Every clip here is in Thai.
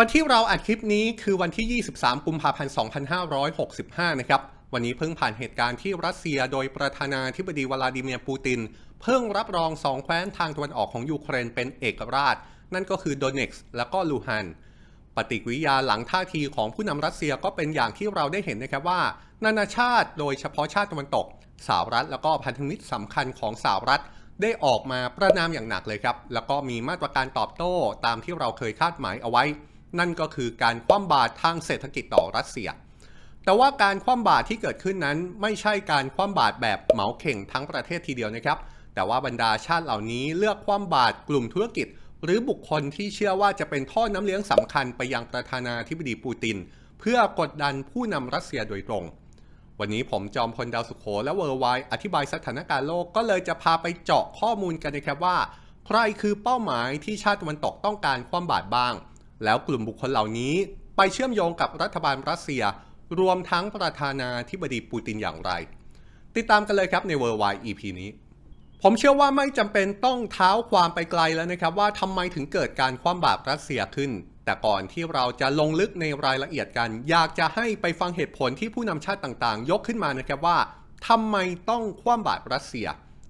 วันที่เราอัดคลิปนี้คือวันที่ 23 กุมภาพันธ์ 2565 นะครับ วันนี้เพิ่งผ่านเหตุการณ์ที่รัสเซียโดยประธานาธิบดีวลาดิเมียร์ปูติน เพิ่งรับรองสองแคว้นทางตะวันออกของยูเครนเป็นเอกราช นั่นก็คือโดเน็กซ์และก็ลูฮัน ปฏิกิริยาหลังท่าทีของผู้นำรัสเซียก็เป็นอย่างที่เราได้เห็นนะครับว่า นานาชาติโดยเฉพาะชาติตะวันตกสหรัฐแล้วก็พันธมิตรสำคัญของสหรัฐได้ออกมาประนามอย่างหนักเลยครับ แล้วก็มีมาตรการตอบโต้ตามที่เราเคยคาดหมายเอาไว้ นั่นก็คือการคว่ำบาตรทางเศรษฐกิจต่อรัสเซีย แต่ว่าการคว่ำบาตรที่เกิดขึ้นนั้น ไม่ใช่การคว่ำบาตรแบบเหมาเข่งทั้งประเทศทีเดียวนะครับ แต่ว่าบรรดาชาติเหล่านี้เลือกคว่ำบาตรกลุ่มธุรกิจ หรือบุคคลที่เชื่อว่าจะเป็นท่อน้ำเลี้ยงสำคัญไปยังประธานาธิบดีปูติน เพื่อกดดันผู้นำรัสเซียโดยตรงวันนี้ผมจอมพลดาวสุขโขและเวอร์ไวอธิบายสถานการณ์โลกก็เลยจะพาไปเจาะข้อมูลกันนะครับว่า ใครคือเป้าหมายที่ชาติตะวันตกต้องการคว่ำบาตรบ้าง แล้วกลุ่มบุคคลเหล่านี้ไปเชื่อมโยงกับรัฐบาลรัสเซีย รวมทั้งประธานาธิบดีปูตินอย่างไร ติดตามกันเลยครับใน World Wide EP นี้ ผมเชื่อว่าไม่จำเป็นต้องเท้าความไปไกลแล้วนะครับ ว่าทำไมถึงเกิดการคว่ำบาตรรัสเซียขึ้น แต่ก่อนที่เราจะลงลึกในรายละเอียดกัน อยากจะให้ไปฟังเหตุผลที่ผู้นำชาติต่างๆ ยกขึ้นมานะครับว่าทำไมต้องคว่ำบาตรรัสเซีย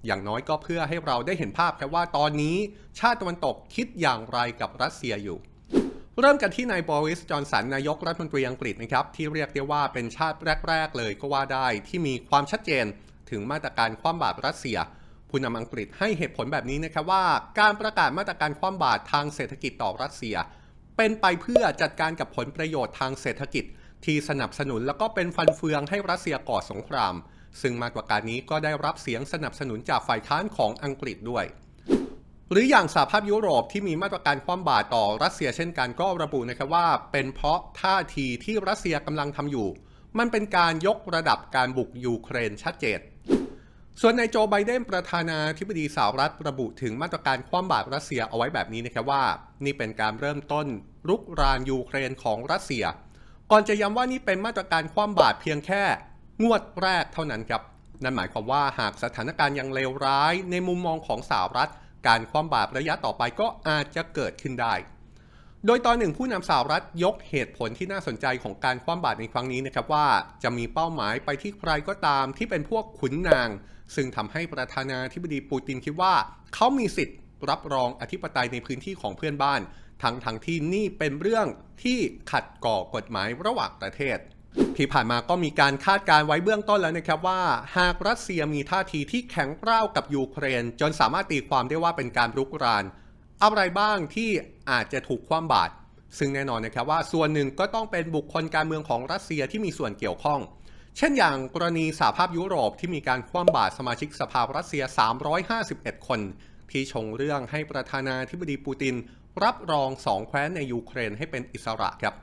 อย่างน้อยก็เพื่อให้เราได้เห็นภาพครับว่าตอนนี้ ชาติตะวันตกคิดอย่างไรกับรัสเซียอยู่ เริ่มกันที่นายบริส จอนสัน นายกรัฐมนตรีอังกฤษนะครับ ที่เรียกได้ว่าเป็นชาติแรก ๆ เลยก็ว่าได้ที่มีความชัดเจนถึงมาตรการคว่ำบาตรรัสเซีย ผู้นำอังกฤษให้เหตุผลแบบนี้นะครับว่า การประกาศมาตรการคว่ำบาตรทางเศรษฐกิจต่อรัสเซีย เป็นไปเพื่อจัดการกับผลประโยชน์ทางเศรษฐกิจ ที่สนับสนุนแล้วก็เป็นฟันเฟืองให้รัสเซียก่อสงคราม ซึ่งมาตรการนี้ก็ได้รับเสียงสนับสนุนจากฝ่ายค้านของอังกฤษด้วย หรืออย่างสหภาพยุโรปที่มีมาตรการคว่ำบาตรต่อรัสเซียเช่นกันก็ระบุนะครับว่า เป็นเพราะท่าทีที่รัสเซียกำลังทำอยู่ มันเป็นการยกระดับการบุกยูเครนชัดเจน ส่วนในโจไบเดนประธานาธิบดีสหรัฐระบุถึงมาตรการคว่ำบาตรรัสเซียเอาไว้แบบนี้นะครับว่า นี่เป็นการเริ่มต้นรุกรานยูเครนของรัสเซีย ก่อนจะย้ำว่านี่เป็นมาตรการคว่ำบาตรเพียงแค่งวดแรกเท่านั้นครับนั่นหมายความว่าหากสถานการณ์ยังเลวร้ายในมุมมองของสหรัฐ การคว่ำบาตรระยะต่อไปก็อาจจะเกิดขึ้นได้ โดยตอนหนึ่งผู้นำสหรัฐยกเหตุผลที่น่าสนใจของการคว่ำบาตรในครั้งนี้นะครับว่าจะมีเป้าหมายไปที่ใครก็ตามที่เป็นพวกขุนนาง ซึ่งทำให้ประธานาธิบดีปูตินคิดว่า เขามีสิทธิ์รับรองอธิปไตยในพื้นที่ของเพื่อนบ้าน ทั้งทั้งที่นี่เป็นเรื่องที่ขัดก่อกฎหมายระหว่างประเทศ ที่ผ่านมาก็มีการคาดการไว้เบื้องต้นแล้วนะครับว่า หากรัสเซียมีท่าทีที่แข็งกร้าวกับยูเครน จนสามารถตีความได้ว่าเป็นการรุกราน อะไรบ้างที่อาจจะถูกคว่ำบาตรซึ่งแน่นอนนะครับว่าส่วนหนึ่งก็ต้องเป็นบุคคลการเมืองของรัสเซียที่มีส่วนเกี่ยวข้อง เช่นอย่างกรณีสหภาพยุโรปที่มีการคว่ำบาตรสมาชิกสภารัสเซีย 351 คน ที่ชงเรื่องให้ประธานาธิบดีปูติน รับรองสองแคว้นในยูเครนให้เป็นอิสระครับ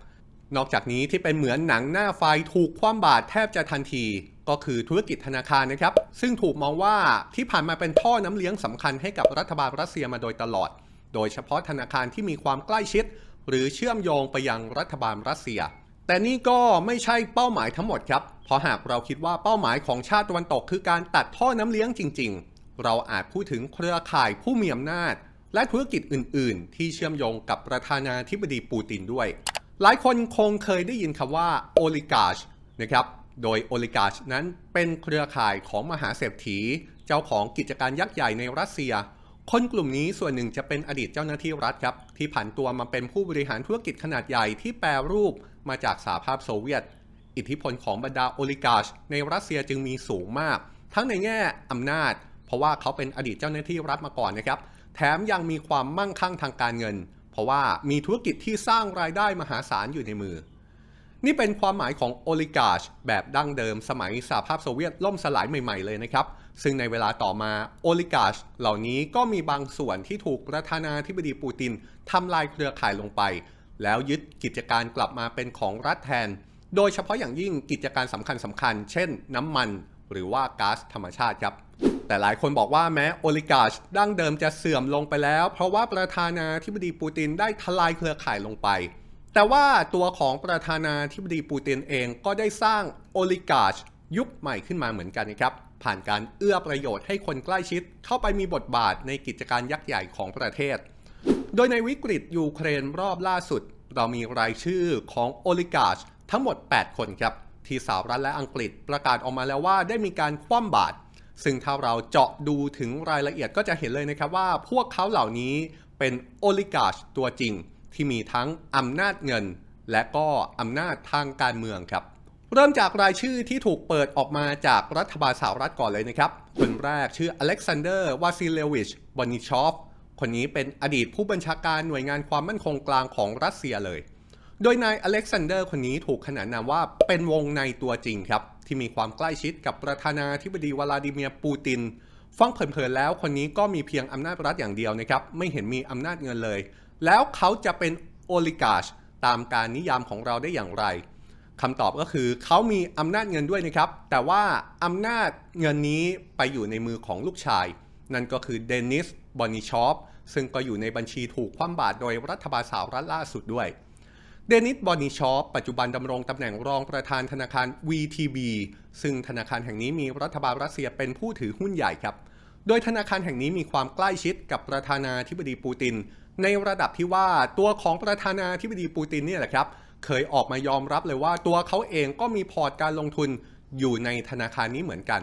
นอกจากนี้ที่เป็นเหมือนหนังหน้าไฟถูกคว่ำบาตรแทบจะทันที ก็คือธุรกิจธนาคารนะครับ ซึ่งถูกมองว่าที่ผ่านมาเป็นท่อน้ำเลี้ยงสำคัญให้กับรัฐบาลรัสเซียมาโดยตลอด โดยเฉพาะธนาคารที่มีความใกล้ชิด หรือเชื่อมโยงไปยังรัฐบาลรัสเซีย แต่นี่ก็ไม่ใช่เป้าหมายทั้งหมดครับเพราะหากเราคิดว่าเป้าหมายของชาติตะวันตกคือการตัดท่อน้ำเลี้ยงจริง ๆ เราอาจพูดถึงเครือข่ายผู้มีอำนาจ และธุรกิจอื่น ๆ ที่เชื่อมโยงกับประธานาธิบดีปูตินด้วย หลายคนคงเคยได้ยินคำว่าโอลิการชนะครับโดยโอลิการชนั้นเป็นเครือข่ายของมหาเศรษฐี เจ้าของกิจการยักษ์ใหญ่ในรัสเซีย คนกลุ่มนี้ส่วนหนึ่งจะเป็นอดีตเจ้าหน้าที่รัฐครับ ที่ผันตัวมาเป็นผู้บริหารธุรกิจขนาดใหญ่ที่แปรรูปมาจากสหภาพโซเวียต อิทธิพลของบรรดาโอลิการชในรัสเซียจึงมีสูงมาก ทั้งในแง่อำนาจ เพราะว่าเขาเป็นอดีตเจ้าหน้าที่รัฐมาก่อนนะครับ แถมยังมีความมั่งคั่งทางการเงิน เพราะว่ามีธุรกิจที่สร้างรายได้มหาศาลอยู่ในมือ นี่เป็นความหมายของโอลิกาชแบบดั้งเดิมสมัยสหภาพโซเวียตล่มสลายใหม่ๆเลยนะครับ ซึ่งในเวลาต่อมาโอลิกาชเหล่านี้ก็มีบางส่วนที่ถูกประธานาธิบดีปูตินทำลายเครือข่ายลงไป แล้วยึดกิจการกลับมาเป็นของรัฐแทน โดยเฉพาะอย่างยิ่งกิจการสำคัญสำคัญๆเช่น น้ำมัน หรือว่าก๊าซธรรมชาติครับ แต่หลายคนบอกว่าแม้โอลิกาชดั้งเดิมจะเสื่อมลงไปแล้ว เพราะว่าประธานาธิบดีปูตินได้ทลายเครือข่ายลงไป แต่ว่าตัวของประธานาธิบดีปูตินเองก็ได้สร้างโอลิกาชยุคใหม่ขึ้นมาเหมือนกันนะครับผ่านการเอื้อประโยชน์ให้คนใกล้ชิดเข้าไปมีบทบาทในกิจการยักษ์ใหญ่ของประเทศ โดยในวิกฤตยูเครนรอบล่าสุด เรามีรายชื่อของโอลิการ์ชทั้งหมด 8 คนครับที่สหรัฐและอังกฤษประกาศออกมาแล้วว่าได้มีการคว่ำบาตร ซึ่งถ้าเราเจาะดูถึงรายละเอียดก็จะเห็นเลยนะครับว่าพวกเขาเหล่านี้เป็นโอลิการชตัวจริง ที่มีทั้งอำนาจเงิน และก็อำนาจทางการเมืองครับเริ่มจากรายชื่อที่ถูกเปิดออกมาจากรัฐบาลสหรัฐก่อนเลยนะครับ คนแรกชื่ออเล็กซานเดอร์วาซิเลวิชบอนิชอฟคนนี้เป็นอดีตผู้บัญชาการหน่วยงานความมั่นคงกลางของรัสเซียเลย โดยนายอเล็กซานเดอร์คนนี้ถูกขนานนามว่าเป็นวงในตัวจริงครับ ที่มีความใกล้ชิดกับประธานาธิบดีวลาดิเมียร์ปูติน ฟังเผินๆแล้วคนนี้ก็มีเพียงอำนาจรัฐอย่างเดียวนะครับ ไม่เห็นมีอำนาจเงินเลย แล้วเขาจะเป็นโอลิการ์ชตามการนิยามของเราได้อย่างไรคำตอบก็คือเขามีอำนาจเงินด้วยนะครับ แต่ว่าอำนาจเงินนี้ไปอยู่ในมือของลูกชาย นั่นก็คือเดนิสบอนิชอฟซึ่งก็อยู่ในบัญชีถูกคว่ำบาตรโดยรัฐบาลสหรัฐล่าสุดด้วย เดนิสบอนิชอฟปัจจุบันดำรงตำแหน่งรองประธานธนาคาร VTB ซึ่งธนาคารแห่งนี้มีรัฐบาลรัสเซียเป็นผู้ถือหุ้นใหญ่ครับ โดยธนาคารแห่งนี้มีความใกล้ชิดกับประธานาธิบดีปูติน ในระดับที่ว่าตัวของประธานาธิบดีปูตินเนี่ยแหละครับ เคยออกมายอมรับเลยว่าตัวเขาเองก็มีพอร์ตการลงทุนอยู่ในธนาคารนี้เหมือนกัน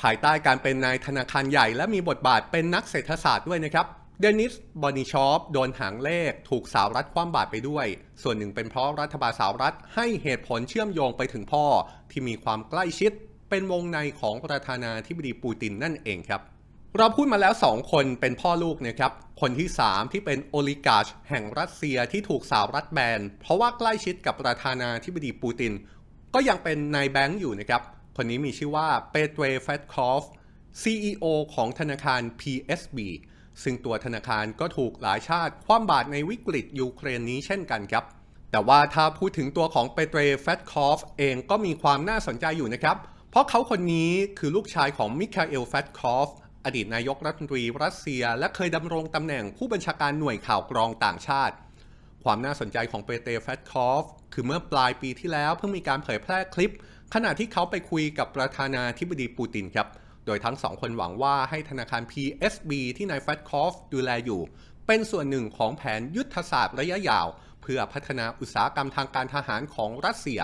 ภายใต้การเป็นนายธนาคารใหญ่และมีบทบาทเป็นนักเศรษฐศาสตร์ด้วยนะครับ เดนิส บอนิชอฟโดนหางเลขถูกสาวรัฐคว่ำบาตรไปด้วย ส่วนหนึ่งเป็นเพราะรัฐบาลสาวรัฐให้เหตุผลเชื่อมโยงไปถึงพ่อ ที่มีความใกล้ชิด เป็นวงในของประธานาธิบดีปูตินนั่นเองครับ เราพูดมาแล้ว 2 คนเป็นพ่อลูกนะครับ คนที่ 3 ที่เป็นโอลิการ์ชแห่งรัสเซียที่ถูกสาวรัฐแบน เพราะว่าใกล้ชิดกับประธานาธิบดีปูติน ก็ยังเป็นนายแบงค์อยู่นะครับ คนนี้มีชื่อว่าเปเตรเฟตคอฟ CEO ของธนาคาร PSB ซึ่งตัวธนาคารก็ถูกหลายชาติคว่ำบาตรในวิกฤตยูเครนนี้เช่นกันครับ แต่ว่าถ้าพูดถึงตัวของเปเตรเฟตคอฟเองก็มีความน่าสนใจอยู่นะครับ เพราะเขาคนนี้คือลูกชายของมิคาเอลเฟตคอฟอดีตนายกรัฐมนตรีรัสเซีย และเคยดำรงตำแหน่งผู้บัญชาการหน่วยข่าวกรองต่างชาติ ความน่าสนใจของเปเตรแฟตคอฟคือเมื่อปลายปีที่แล้วเพิ่งมีการเผยแพร่คลิป ขณะที่เขาไปคุยกับประธานาธิบดีปูตินครับ โดยทั้งสองคนหวังว่าให้ธนาคาร PSB ที่นายแฟตคอฟดูแลอยู่ เป็นส่วนหนึ่งของแผนยุทธศาสตร์ระยะยาว เพื่อพัฒนาอุตสาหกรรมทางการทหารของรัสเซีย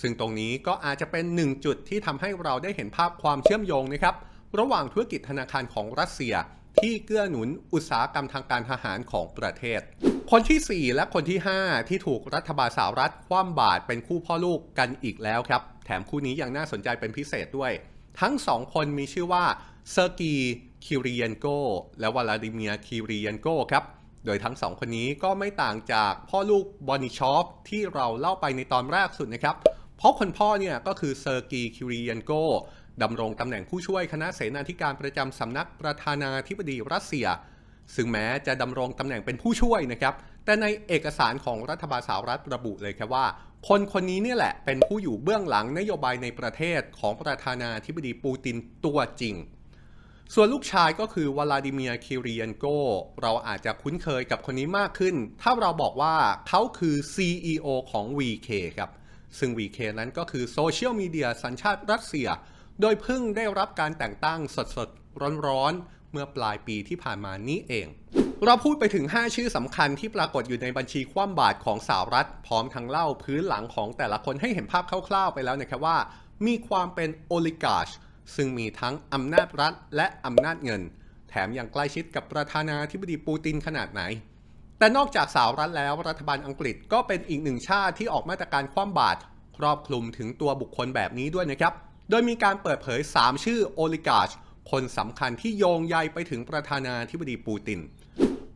ซึ่งตรงนี้ก็อาจจะเป็นหนึ่งจุดที่ทำให้เราได้เห็นภาพความเชื่อมโยงนะครับ ระหว่างธุรกิจธนาคารของรัสเซีย ที่เกื้อหนุนอุตสาหกรรมทางการทหารของประเทศคนที่ 4 และคนที่ 5 ที่ถูกรัฐบาลสหรัฐคว่ำบาตรเป็นคู่พ่อลูกกันอีกแล้วครับ แถมคู่นี้ยังน่าสนใจเป็นพิเศษด้วย ทั้งสองคนมีชื่อว่าเซอร์กีคิริเยนโกและวลาดิเมียคิริเยนโกครับ โดยทั้งสองคนนี้ก็ไม่ต่างจากพ่อลูกบอนิชอฟที่เราเล่าไปในตอนแรกสุดนะครับ เพราะคนพ่อเนี่ยก็คือเซอร์กีคิริเยนโกดำรงตำแหน่งผู้ช่วยคณะเสนาธิการประจำสำนักประธานาธิบดีรัสเซีย ซึ่งแม้จะดำรงตำแหน่งเป็นผู้ช่วยนะครับ แต่ในเอกสารของรัฐบาลสหรัฐระบุเลยครับว่า คนคนนี้เนี่ยแหละเป็นผู้อยู่เบื้องหลังนโยบายในประเทศของประธานาธิบดีปูตินตัวจริง ส่วนลูกชายก็คือวลาดิเมียร์คิริเยนโก เราอาจจะคุ้นเคยกับคนนี้มากขึ้น ถ้าเราบอกว่าเขาคือ CEO ของ VK ครับ ซึ่ง VK นั้นก็คือโซเชียลมีเดียสัญชาติรัสเซีย โดยเพิ่งได้รับการแต่งตั้งสดๆ ร้อนๆ เมื่อปลายปีที่ผ่านมานี้เอง เราพูดไปถึง 5 ชื่อสำคัญที่ปรากฏอยู่ในบัญชีคว่ำบาตรของสหรัฐ พร้อมทั้งเล่าพื้นหลังของแต่ละคนให้เห็นภาพคร่าวๆไปแล้วนะครับว่า มีความเป็นโอลิการชซึ่งมีทั้งอำนาจรัฐและอำนาจเงิน แถมยังใกล้ชิดกับประธานาธิบดีปูตินขนาดไหน แต่นอกจากสหรัฐแล้วรัฐบาลอังกฤษก็เป็นอีกหนึ่งชาติที่ออกมาตรการคว่ำบาตรครอบคลุมถึงตัวบุคคลแบบนี้ด้วยนะครับ โดยมีการเปิดเผย 3 ชื่อโอลิการชคนสำคัญที่โยงใยไปถึงประธานาธิบดีปูติน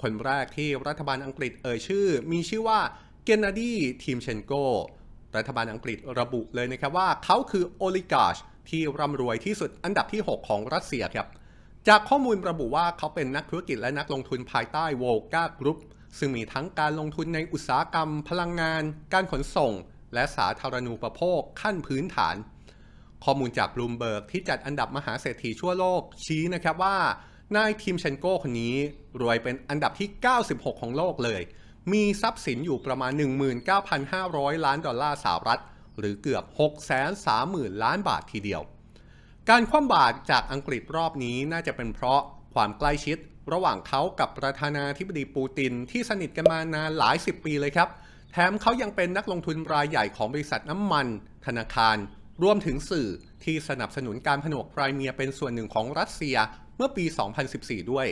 คนแรกที่รัฐบาลอังกฤษเอ่ยชื่อ มีชื่อว่าเกนนาดีทีมเชนโก รัฐบาลอังกฤษระบุเลยนะครับว่าเขาคือโอลิการชที่ร่ำรวยที่สุดอันดับที่ 6 ของรัสเซียครับ จากข้อมูลระบุว่าเขาเป็นนักธุรกิจและนักลงทุนภายใต้โวลกากรุ๊ปซึ่งมีทั้งการลงทุนในอุตสาหกรรม พลังงาน การขนส่ง และสาธารณูปโภคขั้นพื้นฐาน ข้อมูลจากบลูมเบิร์กที่จัดอันดับมหาเศรษฐีทั่วโลกชี้นะครับว่า นายทีมเชนโก้คนนี้รวยเป็นอันดับที่ 96 ของโลกเลย มีทรัพย์สินอยู่ประมาณ 19,500 ล้านดอลลาร์สหรัฐ หรือเกือบ 630,000 ล้านบาททีเดียว การคว่ำบาตรจากอังกฤษรอบนี้น่าจะเป็นเพราะความใกล้ชิดระหว่างเขากับประธานาธิบดีปูตินที่สนิทกันมานานหลายสิบปีเลยครับ แถมเขายังเป็นนักลงทุนรายใหญ่ของบริษัทน้ำมัน ธนาคาร รวมถึงสื่อที่สนับสนุนการผนวกไครเมียเป็นส่วนหนึ่งของรัสเซีย เมื่อปี 2014 ด้วย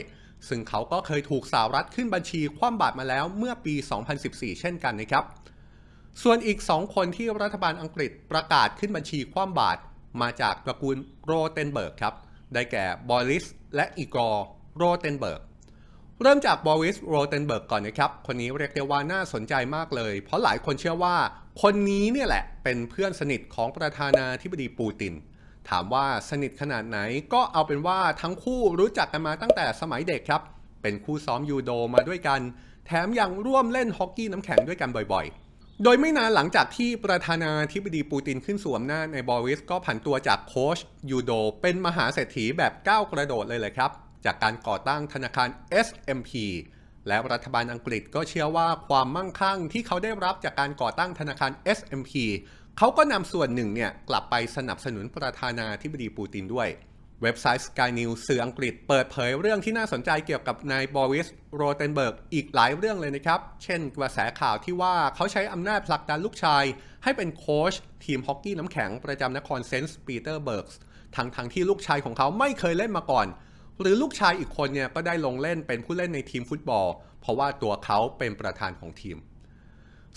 ซึ่งเขาก็เคยถูกสหรัฐขึ้นบัญชีคว่ำบาตรมาแล้วเมื่อปี 2014 เช่นกันนะครับ ส่วนอีก 2 คนที่รัฐบาลอังกฤษประกาศขึ้นบัญชีคว่ำบาตรมาจากตระกูลโรเทนเบิร์กครับ ได้แก่บอริสและอีกอร์โรเทนเบิร์กเริ่มจากบอริสโรเทนเบิร์กก่อนนะครับ คนนี้เรียกได้ว่าน่าสนใจมากเลย เพราะหลายคนเชื่อว่า คนนี้เนี่ยแหละเป็นเพื่อนสนิทของประธานาธิบดีปูติน ถามว่าสนิทขนาดไหนก็เอาเป็นว่าทั้งคู่รู้จักกันมาตั้งแต่สมัยเด็กครับ เป็นคู่ซ้อมยูโดมาด้วยกัน แถมยังร่วมเล่นฮอกกี้น้ำแข็งด้วยกันบ่อยๆ โดยไม่นานหลังจากที่ประธานาธิบดีปูตินขึ้นสวมหน้าในบอริสก็ผันตัวจากโค้ชยูโดเป็นมหาเศรษฐีแบบก้าวกระโดดเลยเลยครับ จากการก่อตั้งธนาคาร SMP และรัฐบาลอังกฤษก็เชื่อว่าความมั่งคั่งที่เขาได้รับจากการก่อตั้งธนาคาร SMP เขาก็นำส่วนหนึ่งเนี่ยกลับไปสนับสนุนประธานาธิบดีปูตินด้วย เว็บไซต์ Sky News สื่ออังกฤษเปิดเผยเรื่องที่น่าสนใจเกี่ยวกับนายบอริสโรเทนเบิร์กอีกหลายเรื่องเลยนะครับ เช่นกระแสข่าวที่ว่าเขาใช้อำนาจผลักดันลูกชาย ให้เป็นโค้ชทีมฮอกกี้น้ำแข็งประจำนครเซนต์ปีเตอร์เบิร์กทั้งทั้งที่ลูกชายของเขาไม่เคยเล่นมาก่อน หรือลูกชายอีกคนเนี่ยก็ได้ลงเล่นเป็นผู้เล่นในทีมฟุตบอล เพราะว่าตัวเขาเป็นประธานของทีม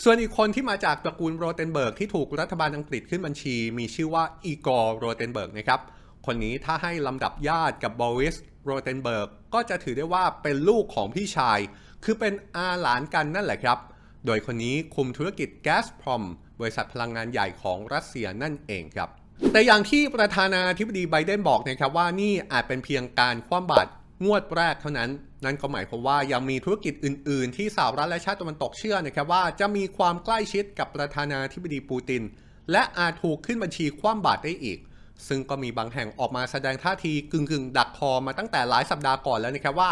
ส่วนอีกคนที่มาจากตระกูลโรเทนเบิร์กที่ถูกรัฐบาลอังกฤษขึ้นบัญชี มีชื่อว่าอีกอร์โรเทนเบิร์กนะครับ คนนี้ถ้าให้ลำดับญาติกับบอริสโรเทนเบิร์กก็จะถือได้ว่าเป็นลูกของพี่ชาย คือเป็นอาหลานกันนั่นแหละครับ โดยคนนี้คุมธุรกิจแก๊สพรอมบริษัทพลังงานใหญ่ของรัสเซียนั่นเองครับ แต่อย่างที่ประธานาธิบดีไบเดนบอกนะครับว่านี่อาจเป็นเพียงการคว่ำบาตร งวดแรกเท่านั้น นั่นก็หมายความว่ายังมีธุรกิจอื่น ๆ ที่สหรัฐและชาติตะวันตกเชื่อนะครับว่าจะมีความใกล้ชิดกับประธานาธิบดีปูติน และอาจถูกขึ้นบัญชีคว่ำบาตรได้อีก ซึ่งก็มีบางแห่งออกมาแสดงท่าทีกึ่งๆ ดักคอมาตั้งแต่หลายสัปดาห์ก่อนแล้วนะครับว่า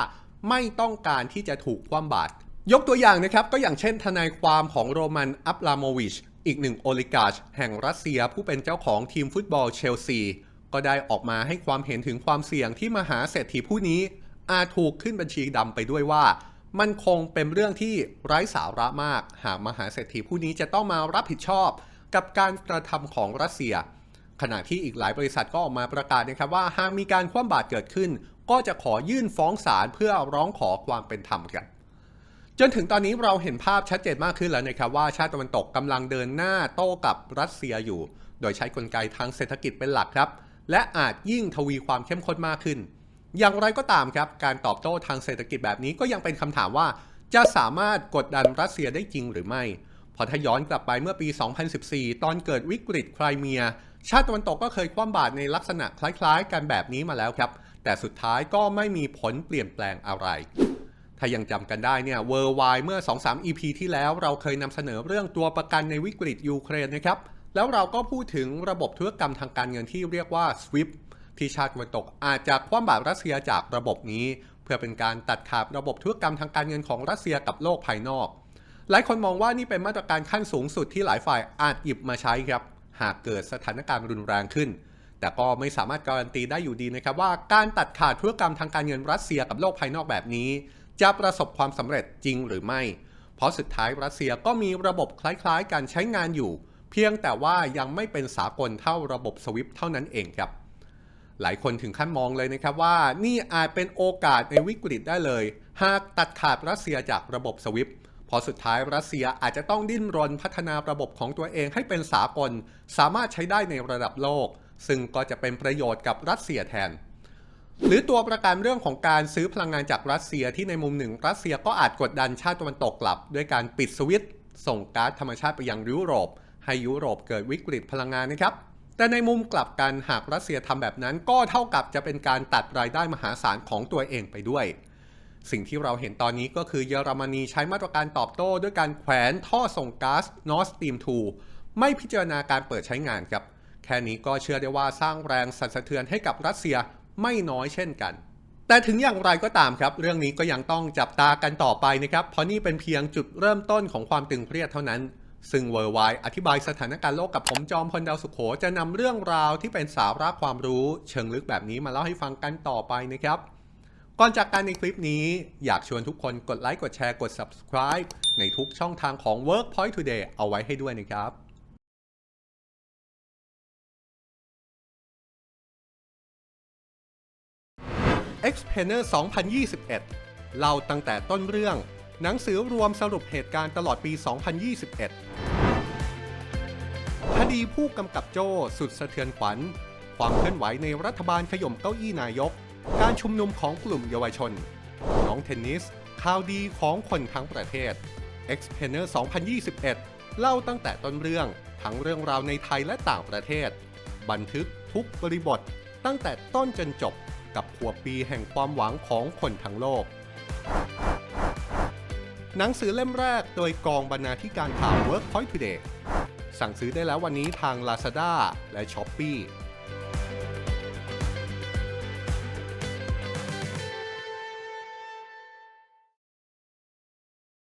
ไม่ต้องการที่จะถูกคว่ำบาตรยกตัวอย่างนะครับก็อย่างเช่นทนายความของโรมันอับราโมวิชอีกหนึ่งโอลิการ์ชแห่งรัสเซียผู้เป็นเจ้าของทีมฟุตบอลเชลซี ก็ได้ออกมาให้ความเห็นถึงความเสี่ยงที่มหาเศรษฐีผู้นี้ อาจถูกขึ้นบัญชีดำไปด้วยว่า มันคงเป็นเรื่องที่ไร้สาระมาก หากมหาเศรษฐีผู้นี้จะต้องมารับผิดชอบกับการกระทำของรัสเซีย ขณะที่อีกหลายบริษัทก็ออกมาประกาศนะครับว่าหากมีการคว่ำบาตรเกิดขึ้น ก็จะขอยื่นฟ้องศาลเพื่อร้องขอความเป็นธรรมกันจนถึงตอนนี้เราเห็นภาพชัดเจนมากขึ้นแล้วนะครับว่าชาติตะวันตกกำลังเดินหน้าโต้กับรัสเซียอยู่ โดยใช้กลไกทางเศรษฐกิจเป็นหลักครับ และอาจยิ่งทวีความเข้มข้นมากขึ้น อย่างไรก็ตามครับ การตอบโต้ทางเศรษฐกิจแบบนี้ก็ยังเป็นคำถามว่า จะสามารถกดดันรัสเซียได้จริงหรือไม่พอถ้าย้อนกลับไปเมื่อปี 2014 ตอนเกิดวิกฤตไครเมีย ชาติตะวันตกก็เคยคว่ำบาตรในลักษณะคล้าย ๆ กันแบบนี้มาแล้วครับ แต่สุดท้ายก็ไม่มีผลเปลี่ยนแปลงอะไร ถ้ายังจำกันได้เนี่ยเวอร์ไวเมื่อ 2-3 EP ที่แล้วเราเคยนำเสนอเรื่องตัวประกันในวิกฤตยูเครนนะครับ แล้วเราก็พูดถึงระบบธุรกรรมทางการเงินที่เรียกว่า SWIFT ที่ชาติตะวันตกอาจจะคว่ำบาตรรัสเซียจากระบบนี้ เพื่อเป็นการตัดขาดระบบธุรกรรมทางการเงินของรัสเซียกับโลกภายนอก หลายคนมองว่านี่เป็นมาตรการขั้นสูงสุดที่หลายฝ่ายอาจหยิบมาใช้ครับ หากเกิดสถานการณ์รุนแรงขึ้น แต่ก็ไม่สามารถการันตีได้อยู่ดีนะครับว่าการตัดขาดธุรกรรมทางการเงินรัสเซียกับโลกภายนอกแบบนี้ จะประสบความสำเร็จจริงหรือไม่ เพราะสุดท้ายรัสเซียก็มีระบบคล้ายๆ การใช้งานอยู่ เพียงแต่ว่ายังไม่เป็นสากลเท่าระบบสวิฟเท่านั้นเองครับ หลายคนถึงขั้นมองเลยนะครับว่านี่อาจเป็นโอกาสในวิกฤตได้เลย หากตัดขาดรัสเซียจากระบบสวิฟพอสุดท้ายรัสเซียอาจจะต้องดิ้นรนพัฒนาระบบของตัวเองให้เป็นสากล สามารถใช้ได้ในระดับโลก ซึ่งก็จะเป็นประโยชน์กับรัสเซียแทนหรือตัวประกันเรื่องของการซื้อพลังงานจากรัสเซียที่ในมุมหนึ่ง รัสเซียก็อาจกดดันชาติตะวันตกกลับ ด้วยการปิดสวิตส่งก๊าซธรรมชาติไปยังยุโรป ให้ยุโรปเกิดวิกฤตพลังงานนะครับ แต่ในมุมกลับกันหากรัสเซียทำแบบนั้น ก็เท่ากับจะเป็นการตัดรายได้มหาศาลของตัวเองไปด้วย สิ่งที่เราเห็นตอนนี้ก็คือเยอรมนีใช้มาตรการตอบโต้ด้วยการแขวนท่อส่งก๊าซ Nord Stream 2ไม่พิจารณาการเปิดใช้งานครับ แค่นี้ก็เชื่อได้ว่าสร้างแรงสั่นสะเทือนให้กับรัสเซียไม่น้อยเช่นกันแต่ถึงอย่างไรก็ตามครับ เรื่องนี้ก็ยังต้องจับตากันต่อไปนะครับ เพราะนี่เป็นเพียงจุดเริ่มต้นของความตึงเครียดเท่านั้น ซึ่งเวอร์ไวอธิบายสถานการณ์โลกกับผมจอมพลดาวสุขโข จะนำเรื่องราวที่เป็นสาระความรู้ เชิงลึกแบบนี้มาเล่าให้ฟังกันต่อไปนะครับ ก่อนจากการในคลิปนี้ อยากชวนทุกคนกดไลค์กดแชร์กด subscribe ในทุกช่องทางของ Workpoint Today เอาไว้ให้ด้วยนะครับ Explainer 2021 เล่าตั้งแต่ต้นเรื่อง หนังสือรวมสรุปเหตุการณ์ตลอดปี 2021 คดีผู้กำกับโจ้สุดสะเทือนขวัญ ความเคลื่อนไหวในรัฐบาลขย่มเก้าอี้นายก การชุมนุมของกลุ่มเยาวชน น้องเทนนิส ข่าวดีของคนทั้งประเทศ e x p a n e r 2021 เล่าตั้งแต่ต้นเรื่องทั้งเรื่องราวในไทยและต่างประเทศ บันทึกทุกบริบทตั้งแต่ต้นจนจบกับขวบปีแห่งความหวังของคนทั้งโลก หนังสือเล่มแรกโดยกองบรรณาธิการข่าว Workpoint Today สั่งซื้อได้แล้ววันนี้ทาง Lazada และ Shopee